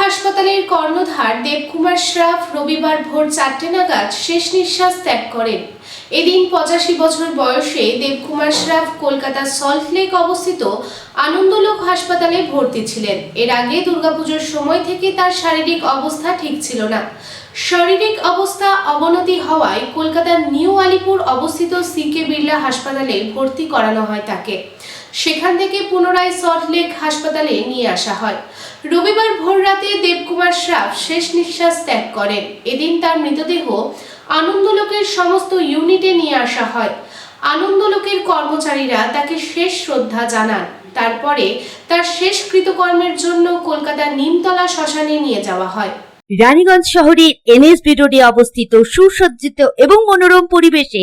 হাসপাতালের কর্ণধার দেবকুমার শ্রাফ রবিবার ভোর চারটে নাগাদ শেষ নিঃশ্বাস ত্যাগ করেন। এদিন পঁচাশি বছর বয়সে দেবকুমার শ্রাফ কলকাতার সল্টলেক অবস্থিত আনন্দলোক হাসপাতালে ভর্তি ছিলেন। এর আগে দুর্গাপুজোর সময় থেকে তার শারীরিক অবস্থা ঠিক ছিল না। শারীরিক অবস্থা অবনতি হওয়ায় কলকাতার নিউ আলিপুর অবস্থিত সিকে বিড়লা হাসপাতালে ভর্তি করানো হয় তাকে। সেখান থেকে পুনরায় সল্টলেক হাসপাতালে নিয়ে আসা হয়। রবিবার ভোর রাতে দেবকুমার শ্রাফ শেষ নিঃশ্বাস ত্যাগ করেন। এদিন তার মৃতদেহ আনন্দলোকের সমস্ত ইউনিটে নিয়ে আসা হয়। আনন্দলোকের কর্মচারীরা তাকে শেষ শ্রদ্ধা জানান। তারপরে তার শেষ কৃতকর্মের জন্য কলকাতার নিমতলা শ্মশানে নিয়ে যাওয়া হয়। রানীগঞ্জ শহরের এনএসবি রোডে অবস্থিত সুসজ্জিত এবং মনোরম পরিবেশে